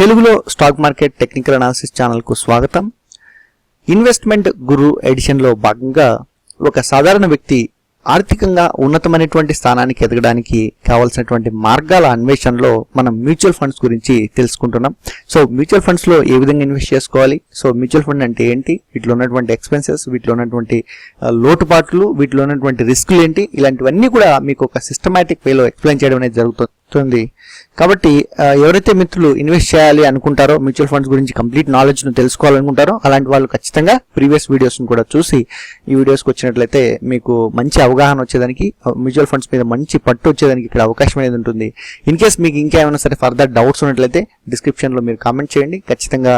తెలుగులో stock market technical analysis ఛానల్కు స్వాగతం. ఇన్వెస్ట్మెంట్ గురు ఎడిషన్లో భాగంగా ఒక సాధారణ వ్యక్తి ఆర్థికంగా ఉన్నతమైనటువంటి స్థానానికి ఎదగడానికి కావాల్సినటువంటి మార్గాల అన్వేషణలో మనం మ్యూచువల్ ఫండ్స్ గురించి తెలుసుకుంటున్నాం. సో మ్యూచువల్ ఫండ్స్లో ఏ విధంగా ఇన్వెస్ట్ చేసుకోవాలి? సో మ్యూచువల్ ఫండ్ అంటే ఏంటి? వీటిలో ఉన్నటువంటి ఎక్స్పెన్సెస్ వీటిలో ఉన్నటువంటి లోటుపాట్లు వీటిలో ఉన్నటువంటి రిస్కులు ఏంటి? ఇలాంటివన్నీ కూడా మీకు ఒక సిస్టమాటిక్ వేలో ఎక్స్ప్లెయిన్ చేయడం అనేది జరుగుతుంది. కాబట్టి ఎవరైతే మిత్రులు ఇన్వెస్ట్ చేయాలి అనుకుంటారో మ్యూచువల్ ఫండ్స్ గురించి కంప్లీట్ నాలెడ్జ్ను తెలుసుకోవాలనుకుంటారో అలాంటి వాళ్ళు ఖచ్చితంగా ప్రీవియస్ వీడియోస్ను కూడా చూసి ఈ వీడియోస్కి వచ్చినట్లయితే మీకు మంచి అవగాహన వచ్చేదానికి మ్యూచువల్ ఫండ్స్ మీద మంచి పట్టు వచ్చేదానికి ఇక్కడ అవకాశం అనేది ఉంటుంది. ఇన్ కేస్ మీకు ఇంకా ఏమైనా సరే ఫర్దర్ డౌట్స్ ఉన్నట్లయితే డిస్క్రిప్షన్లో మీరు కామెంట్ చేయండి. ఖచ్చితంగా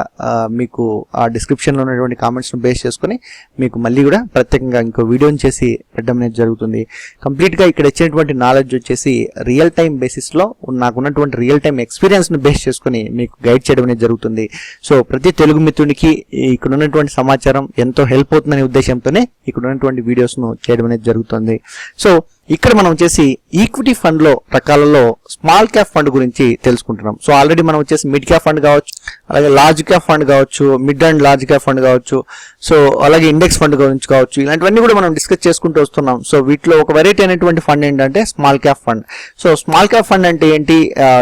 మీకు ఆ డిస్క్రిప్షన్లో ఉన్నటువంటి కామెంట్స్ను బేస్ చేసుకుని మీకు మళ్ళీ కూడా ప్రత్యేకంగా ఇంకో వీడియోని చేసి పెట్టడం అనేది జరుగుతుంది. కంప్లీట్గా ఇక్కడ ఇచ్చినటువంటి నాలెడ్జ్ వచ్చేసి రియల్ టైం బేసిస్లో లో నాకు ఉన్నటువంటి రియల్ టైం ఎక్స్పీరియన్స్ను బేస్ చేసుకుని మీకు గైడ్ చేయడం అనేది జరుగుతుంది. సో ప్రతి తెలుగు మిత్రునికి ఇక్కడ ఉన్నటువంటి సమాచారం ఎంతో హెల్ప్ అవుతుందనే ఉద్దేశంతోనే ఇక్కడ ఉన్నటువంటి వీడియోస్ను చేయడం అనేది జరుగుతుంది. సో ఇక్కడ మనం వచ్చేసి ఈక్విటీ ఫండ్లో రకాలలో స్మాల్ క్యాప్ ఫండ్ గురించి తెలుసుకుంటున్నాం. సో ఆల్రెడీ మనం వచ్చేసి మిడ్ క్యాప్ ఫండ్ కావచ్చు అలాగే లార్జ్ క్యాప్ ఫండ్ కావచ్చు mid and large cap fund కావచ్చు సో అలాగే ఇండెక్స్ ఫండ్ గురించి కావచ్చు ఇలాంటివన్నీ కూడా మనం డిస్కస్ చేసుకుంటూ వస్తున్నాం. సో వీటిలో ఒక వెరైటీ అయినటువంటి ఫండ్ ఏంటంటే small cap fund so small cap fund అంటే ఏంటి?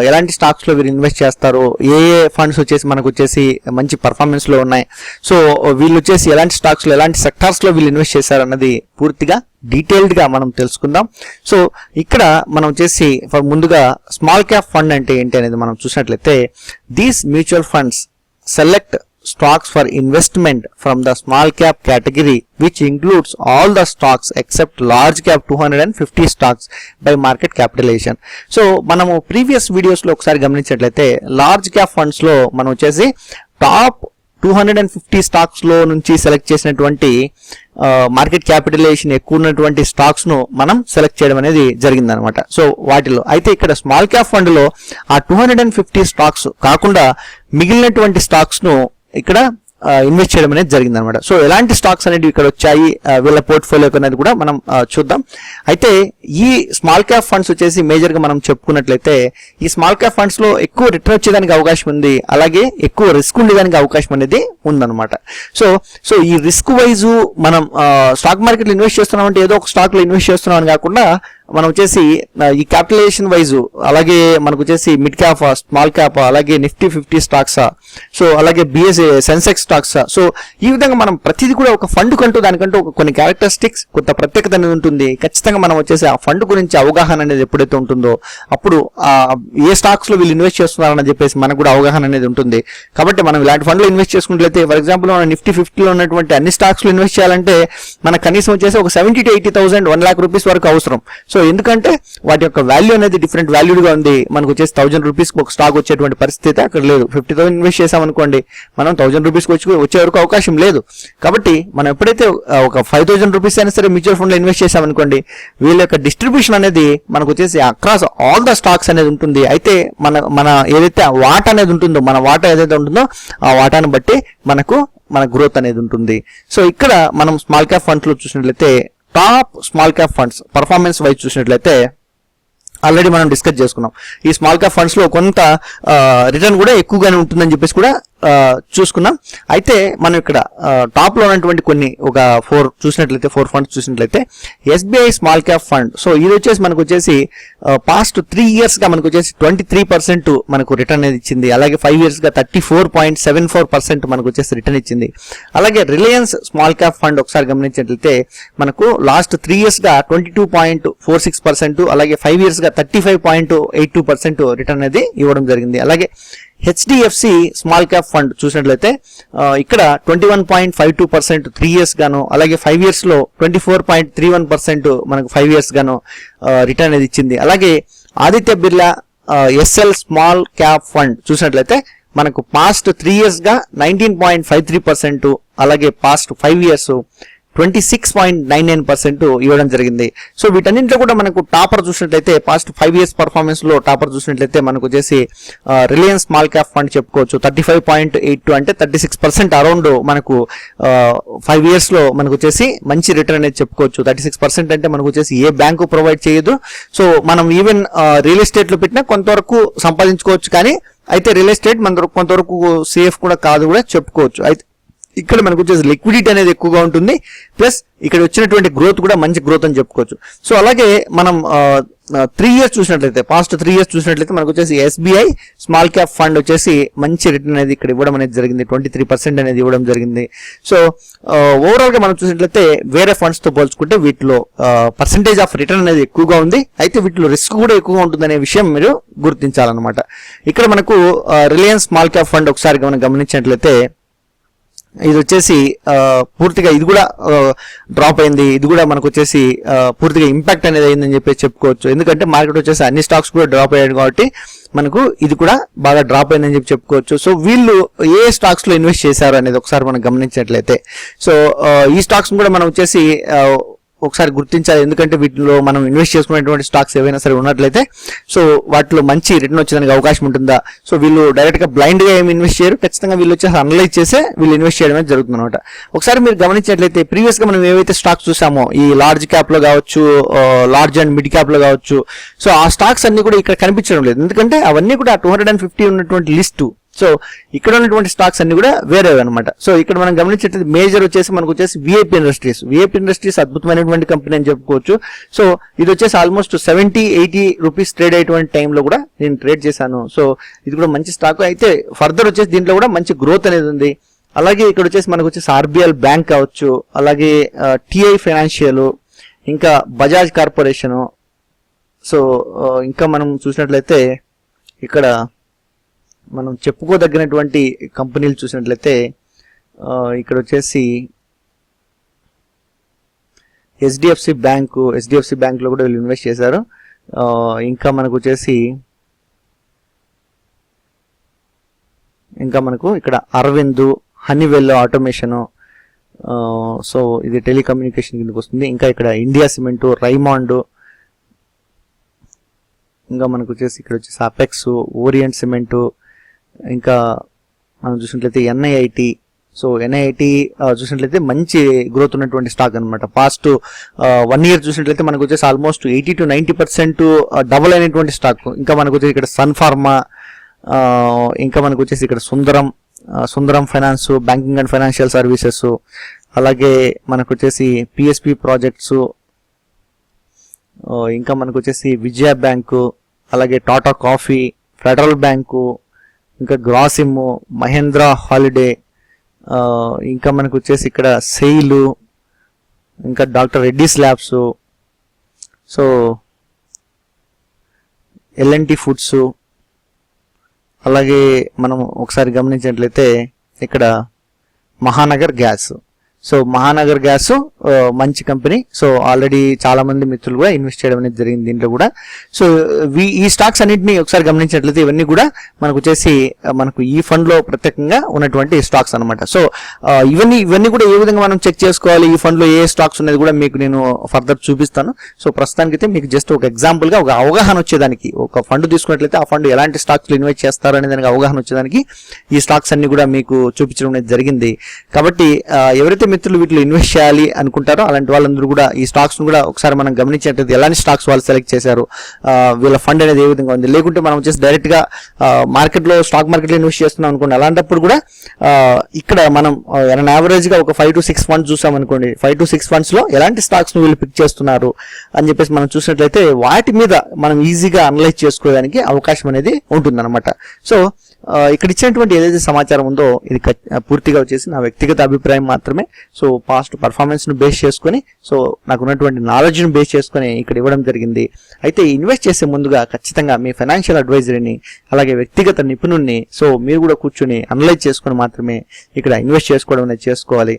ఎలాంటి స్టాక్స్లో వీరు ఇన్వెస్ట్ చేస్తారు? ఏ ఏ ఫండ్స్ వచ్చేసి మనకు వచ్చేసి మంచి పర్ఫార్మెన్స్లో ఉన్నాయి? సో వీళ్ళు వచ్చేసి ఎలాంటి స్టాక్స్లో ఎలాంటి సెక్టార్స్లో వీళ్ళు ఇన్వెస్ట్ చేశారు అన్నది పూర్తిగా డీటెయిల్డ్గా మనం తెలుసుకుందాం. సో ఇక్కడ మనం వచ్చేసి ఫర్ ముందుగా స్మాల్ క్యాప్ ఫండ్ అంటే ఏంటి అనేది మనం చూసినట్లయితే these mutual funds select stocks for investment from the small cap category which includes all the stocks except large cap two hundred and fifty stocks by market capitalization. So మనము previous వీడియోస్లో ఒకసారి గమనించినట్లయితే large cap ఫండ్స్లో మనం వచ్చేసి top two hundred and fifty స్టాక్స్లో నుంచి select చేసినటువంటి మార్కెట్ క్యాపిటలైజేషన్ ఎక్కువ ఉన్నటువంటి స్టాక్స్ను మనం సెలెక్ట్ చేయడం అనేది జరిగిందనమాట సో వాటిలో అయితే ఇక్కడ స్మాల్ క్యాప్ ఫండ్లో ఆ two hundred and fifty stocks కాకుండా మిగిలినటువంటి స్టాక్స్ను ఇక్కడ ఇన్వెస్ట్ చేయడం అనేది జరిగింది అనమాట సో ఎలాంటి స్టాక్స్ అనేవి ఇక్కడ వచ్చాయి వీళ్ళ పోర్ట్ఫోలియో అనేది కూడా మనం చూద్దాం. అయితే ఈ స్మాల్ క్యాప్ ఫండ్స్ వచ్చేసి మేజర్గా మనం చెప్పుకున్నట్లయితే ఈ స్మాల్ క్యాప్ ఫండ్స్లో ఎక్కువ రిటర్న్ వచ్చేదానికి అవకాశం ఉంది. అలాగే ఎక్కువ రిస్క్ ఉండేదానికి అవకాశం అనేది ఉందన్నమాట. సో సో ఈ రిస్క్ వైజ్ మనం స్టాక్ మార్కెట్లో ఇన్వెస్ట్ చేస్తున్నాం అంటే ఏదో ఒక స్టాక్లో ఇన్వెస్ట్ చేస్తున్నాం అని కాకుండా మనం వచ్చేసి ఈ క్యాపిటలైజేషన్ వైజ్ అలాగే మనకు వచ్చేసి మిడ్ క్యాప్ స్మాల్ క్యాప్ అలాగే నిఫ్టీ ఫిఫ్టీ స్టాక్స్ సో అలాగే బిఎస్ఏ సెన్సెక్స్ స్టాక్స్ సో ఈ విధంగా మనం ప్రతిదీ కూడా ఒక ఫండ్ కంటూ దానికంటూ ఒక కొన్ని క్యారెక్టరిస్టిక్స్ కొంత ప్రత్యేకత అనేది ఉంటుంది. ఖచ్చితంగా మనం వచ్చేసి ఆ ఫండ్ గురించి అవగాహన అనేది ఎప్పుడైతే ఉంటుందో అప్పుడు ఏ స్టాక్స్లో వీళ్ళు ఇన్వెస్ట్ చేస్తున్నారని చెప్పేసి మనకు కూడా అవగాహన అనేది ఉంటుంది. కాబట్టి మనం ఇలాంటి ఫండ్లో ఇన్వెస్ట్ చేసుకున్నట్లయితే ఫర్ ఎగ్జాంపుల్ మనం నిఫ్టీ ఫిఫ్టీలో ఉన్నటువంటి అన్ని స్టాక్స్లో ఇన్వెస్ట్ చేయాలంటే మనకు కనీసం వచ్చేసి ఒక seventy to eighty thousand one lakh rupees వరకు అవసరం. సో ఎందుకంటే వాటి యొక్క వాల్యూ అనేది డిఫరెంట్ వాల్యూడ్గా ఉంది. మనకు వచ్చేసి థౌసండ్ రూపీస్ ఒక స్టాక్ వచ్చేటువంటి పరిస్థితి అక్కడ లేదు. ఫిఫ్టీ థౌసండ్ ఇన్వెస్ట్ చేసామనుకోండి మనం థౌసండ్ రూపీస్కి వచ్చి వచ్చే వరకు అవకాశం లేదు. కాబట్టి మనం ఎప్పుడైతే ఒక ఫైవ్ థౌసండ్ రూపీస్ అయినా సరే మ్యూచువల్ ఫండ్లో ఇన్వెస్ట్ చేసామనుకోండి వీళ్ళ యొక్క డిస్ట్రిబ్యూషన్ అనేది మనకు వచ్చేసి అక్రాస్ ఆల్ ద స్టాక్స్ అనేది ఉంటుంది. అయితే మన మన ఏదైతే వాట అనేది ఉంటుందో మన వాటా ఏదైతే ఉంటుందో ఆ వాటాను బట్టి మనకు మన గ్రోత్ అనేది ఉంటుంది. సో ఇక్కడ మనం స్మాల్ క్యాప్ ఫండ్స్లో చూసినట్లయితే top small cap funds performance wise చూసినట్లయితే ఆల్రెడీ మనం డిస్కస్ చేసుకున్నాం. ఈ స్మాల్ క్యాప్ ఫండ్స్లో కొంత రిటర్న్ కూడా ఎక్కువగానే ఉంటుందని చెప్పేసి కూడా చూసుకున్నాం. అయితే మనం ఇక్కడ టాప్లో ఉన్నటువంటి కొన్ని ఒక ఫోర్ చూసినట్లయితే ఫోర్ ఫండ్స్ చూసినట్లయితే SBI small cap fund so ఇది వచ్చేసి మనకు వచ్చేసి పాస్ట్ త్రీ ఇయర్స్గా మనకు వచ్చేసి ట్వంటీ త్రీ పర్సెంట్ మనకు రిటర్న్ అనేది ఇచ్చింది. అలాగే ఫైవ్ ఇయర్స్గా thirty four point seven four percent మనకు వచ్చేసి రిటర్న్ ఇచ్చింది. అలాగే రిలయన్స్ స్మాల్ క్యాప్ ఫండ్ ఒకసారి గమనించినట్లయితే మనకు లాస్ట్ త్రీ ఇయర్స్గా twenty two point four six percent అలాగే ఫైవ్ ఇయర్స్గా thirty five point eight two percent return అనేది ఇవ్వడం జరిగింది. అలాగే హెచ్డిఎఫ్సి స్మాల్ క్యాప్ ఫండ్ చూసినట్లయితే ఇక్కడ twenty one point five two percent three years గాను అలాగే ఫైవ్ ఇయర్స్లో twenty four point three one percent మనకు ఫైవ్ ఇయర్స్ గాను రిటర్న్ అనేది ఇచ్చింది. అలాగే Aditya Birla SL small cap fund చూసినట్లయితే మనకు పాస్ట్ త్రీ ఇయర్స్గా nineteen point five three percent అలాగే past five years twenty six point nine nine percent ఇవ్వడం జరిగింది. సో వీటన్నింటిలో కూడా మనకు టాపర్ చూసినట్లయితే పాస్ట్ ఫైవ్ ఇయర్స్ పర్ఫార్మెన్స్లో టాపర్ చూసినట్లయితే మనకు వచ్చేసి రిలయన్స్ స్మాల్ క్యాప్ ఫండ్ చెప్పుకోవచ్చు. Thirty five point eight two అంటే థర్టీ సిక్స్ పర్సెంట్ అరౌండ్ మనకు ఫైవ్ ఇయర్స్లో మనకు వచ్చేసి మంచి రిటర్న్ అనేది చెప్పుకోవచ్చు. థర్టీ సిక్స్ పర్సెంట్ అంటే మనకు వచ్చేసి ఏ బ్యాంకు ప్రొవైడ్ చేయదు. సో మనం ఈవెన్ రియల్ ఎస్టేట్లో పెట్టినా కొంతవరకు సంపాదించుకోవచ్చు కానీ అయితే రియల్ ఎస్టేట్ మన కొంతవరకు సేఫ్ కూడా కాదు కూడా చెప్పుకోవచ్చు. అయితే ఇక్కడ మనకు వచ్చేసి లిక్విడిటీ అనేది ఎక్కువగా ఉంటుంది. ప్లస్ ఇక్కడ వచ్చినటువంటి గ్రోత్ కూడా మంచి గ్రోత్ అని చెప్పుకోవచ్చు. సో అలాగే మనం త్రీ ఇయర్స్ చూసినట్లయితే పాస్ట్ త్రీ ఇయర్స్ చూసినట్లయితే మనకు వచ్చేసి ఎస్బీఐ స్మాల్ క్యాప్ ఫండ్ వచ్చేసి మంచి రిటర్న్ అనేది ఇక్కడ ఇవ్వడం అనేది జరిగింది. ట్వంటీ త్రీ పర్సెంట్ అనేది ఇవ్వడం జరిగింది. సో ఓవరాల్గా మనం చూసినట్లయితే వేరే ఫండ్స్తో పోల్చుకుంటే వీటిలో పర్సెంటేజ్ ఆఫ్ రిటర్న్ అనేది ఎక్కువగా ఉంది. అయితే వీటిలో రిస్క్ కూడా ఎక్కువగా ఉంటుందనే విషయం మీరు గుర్తించాలన్నమాట. ఇక్కడ మనకు రిలయన్స్ స్మాల్ క్యాప్ ఫండ్ ఒకసారి మనం గమనించినట్లయితే ఇది వచ్చేసి పూర్తిగా ఇది కూడా డ్రాప్ అయింది. ఇది కూడా మనకు వచ్చేసి పూర్తిగా ఇంపాక్ట్ అనేది అయిందని చెప్పి చెప్పుకోవచ్చు. ఎందుకంటే మార్కెట్ వచ్చేసి అన్ని స్టాక్స్ కూడా డ్రాప్ అయ్యాడు కాబట్టి మనకు ఇది కూడా బాగా డ్రాప్ అయిందని చెప్పి చెప్పుకోవచ్చు. సో వీళ్ళు ఏ స్టాక్స్లో ఇన్వెస్ట్ చేశారు అనేది ఒకసారి మనం గమనించినట్లయితే. సో ఈ స్టాక్స్ కూడా మనం వచ్చేసి ఒకసారి గుర్తించాలి. ఎందుకంటే వీటిలో మనం ఇన్వెస్ట్ చేసుకునేటువంటి స్టాక్స్ ఏవైనా సరే ఉన్నట్లయితే సో వాటిలో మంచి రిటర్న్ వచ్చేదానికి అవకాశం ఉంటుందా? సో వీళ్ళు డైరెక్ట్గా బ్లైండ్గా ఏమి ఇన్వెస్ట్ చేయరు. ఖచ్చితంగా వీళ్ళు వచ్చేసి అనలైజ్ చేసే వీళ్ళు ఇన్వెస్ట్ చేయడం అనేది జరుగుతుంది అనమాట ఒకసారి మీరు గమనించినట్లయితే ప్రీవియస్గా మనం ఏవైతే స్టాక్స్ చూసామో ఈ లార్జ్ క్యాప్లో కావచ్చు లార్జ్ అండ్ మిడ్ క్యాప్లో కావచ్చు సో ఆ స్టాక్స్ అన్ని కూడా ఇక్కడ కనిపించడం లేదు. ఎందుకంటే అవన్నీ కూడా టూ హండ్రెడ్ అండ్ ఫిఫ్టీ ఉన్నటువంటి లిస్టు సో ఇక్కడ ఉన్నటువంటి స్టాక్స్ అన్ని కూడా వేరే అనమాట సో ఇక్కడ మనం గమనించేది మేజర్ వచ్చేసి మనకు వచ్చేసి విఐపి ఇండస్ట్రీస్ విఐపి ఇండస్ట్రీస్ అద్భుతమైనటువంటి కంపెనీ అని చెప్పుకోవచ్చు. సో ఇది వచ్చేసి almost seventy eighty rupees trade అయ్యేటువంటి టైంలో కూడా నేను ట్రేడ్ చేశాను. సో ఇది కూడా మంచి స్టాక్ అయితే ఫర్దర్ వచ్చేసి దీంట్లో కూడా మంచి గ్రోత్ అనేది ఉంది. అలాగే ఇక్కడ వచ్చేసి మనకు వచ్చేసి ఆర్బిఎల్ బ్యాంక్ కావచ్చు అలాగే టిఐ ఫైనాన్షియల్ ఇంకా బజాజ్ కార్పొరేషను సో ఇంకా మనం చూసినట్లయితే ఇక్కడ మనం చెప్పుకోదగినటువంటి కంపెనీలు చూసినట్లయితే ఇక్కడ వచ్చేసి హెచ్డిఎఫ్సి బ్యాంకు హెచ్డిఎఫ్సి బ్యాంకులో కూడా వీళ్ళు ఇన్వెస్ట్ చేశారు. ఇంకా మనకు వచ్చేసి ఇంకా మనకు ఇక్కడ అరవింద్ హనీవెల్ ఆటోమేషన్ సో ఇది టెలికమ్యూనికేషన్ కిందకి వస్తుంది. ఇంకా ఇక్కడ ఇండియా సిమెంటు రైమాండ్ ఇంకా మనకు వచ్చేసి ఇక్కడ వచ్చేసి అపెక్స్ ఓరియంట్ సిమెంటు ఇంకా మనం చూసినట్లయితే ఎన్ఐఐటి సో ఎన్ఐఐటి చూసినట్లయితే మంచి గ్రోత్ ఉన్నటువంటి స్టాక్ అనమాట పాస్ట్ వన్ ఇయర్ చూసినట్లయితే మనకు వచ్చేసి almost eighty to ninety percent double అయినటువంటి స్టాక్ ఇంకా మనకు వచ్చేసి ఇక్కడ సన్ ఫార్మా ఇంకా మనకు వచ్చేసి ఇక్కడ Sundaram Sundaram finance banking and financial services అలాగే మనకు వచ్చేసి పిఎస్పి ప్రాజెక్ట్స్ ఇంకా మనకు వచ్చేసి విజయ బ్యాంకు అలాగే టాటా కాఫీ ఫెడరల్ బ్యాంకు ఇంకా గ్రాసిమ్ మహేంద్ర హాలిడే ఇంకా మనకు వచ్చేసి ఇక్కడ సెయిలు ఇంకా doctor Reddy's labs so LNT foods అలాగే మనం ఒకసారి గమనించినట్లయితే ఇక్కడ Mahanagar gas. So Mahanagar gas మంచి కంపెనీ. సో ఆల్రెడీ చాలా మంది మిత్రులు కూడా ఇన్వెస్ట్ చేయడం అనేది జరిగింది దీంట్లో కూడా. సో ఈ స్టాక్స్ అన్నింటినీ ఒకసారి గమనించినట్లయితే ఇవన్నీ కూడా మనకు వచ్చేసి మనకు ఈ ఫండ్లో ప్రత్యేకంగా ఉన్నటువంటి స్టాక్స్ అనమాట సో ఇవన్నీ ఇవన్నీ కూడా ఏ విధంగా మనం చెక్ చేసుకోవాలి? ఈ ఫండ్లో ఏ స్టాక్స్ అనేది కూడా మీకు నేను ఫర్దర్ చూపిస్తాను. సో ప్రస్తుతానికి అయితే మీకు జస్ట్ ఒక ఎగ్జాంపుల్గా ఒక అవగాహన వచ్చేదానికి ఒక ఫండ్ తీసుకున్నట్లయితే ఆ ఫండ్ ఎలాంటి స్టాక్స్ ఇన్వెస్ట్ చేస్తారు అనే దానికి అవగాహన వచ్చేదానికి ఈ స్టాక్స్ అన్ని కూడా మీకు చూపించడం అనేది జరిగింది. కాబట్టి ఎవరైతే మిత్రులు వీటిలో ఇన్వెస్ట్ చేయాలి అనుకుంటారో అలాంటి వాళ్ళందరూ కూడా ఈ స్టాక్స్ను కూడా ఒకసారి మనం గమనించినట్లయితే ఎలాంటి స్టాక్స్ వాళ్ళు సెలెక్ట్ చేశారు వీళ్ళ ఫండ్ అనేది ఏ విధంగా ఉంది? లేకుంటే మనం వచ్చేసి డైరెక్ట్గా మార్కెట్లో స్టాక్ మార్కెట్లో ఇన్వెస్ట్ చేస్తున్నాం అనుకోండి. అలాంటప్పుడు కూడా ఇక్కడ మనం యావరేజ్గా ఒక ఫైవ్ టు సిక్స్ ఫండ్స్ చూసాం అనుకోండి. ఫైవ్ టు సిక్స్ ఫండ్స్లో ఎలాంటి స్టాక్స్ను వీళ్ళు పిక్ చేస్తున్నారు అని చెప్పేసి మనం చూసినట్లయితే వాటి మీద మనం ఈజీగా అనలైజ్ చేసుకోవడానికి అవకాశం అనేది ఉంటుందన్నమాట. సో ఇక్కడ ఇచ్చినటువంటి ఏదైతే సమాచారం ఉందో ఇది పూర్తిగా వచ్చేసి నా వ్యక్తిగత అభిప్రాయం మాత్రమే. సో పాస్ట్ పర్ఫార్మెన్స్ను బేస్ చేసుకొని సో నాకు ఉన్నటువంటి నాలెడ్జ్ను బేస్ చేసుకొని ఇక్కడ ఇవ్వడం జరిగింది. అయితే ఇన్వెస్ట్ చేసే ముందుగా ఖచ్చితంగా మీ ఫైనాన్షియల్ అడ్వైజరీని అలాగే వ్యక్తిగత నిపుణుల్ని సో మీరు కూడా కూర్చొని అనలైజ్ చేసుకొని మాత్రమే ఇక్కడ ఇన్వెస్ట్ చేసుకోవడం అనేది చేసుకోవాలి.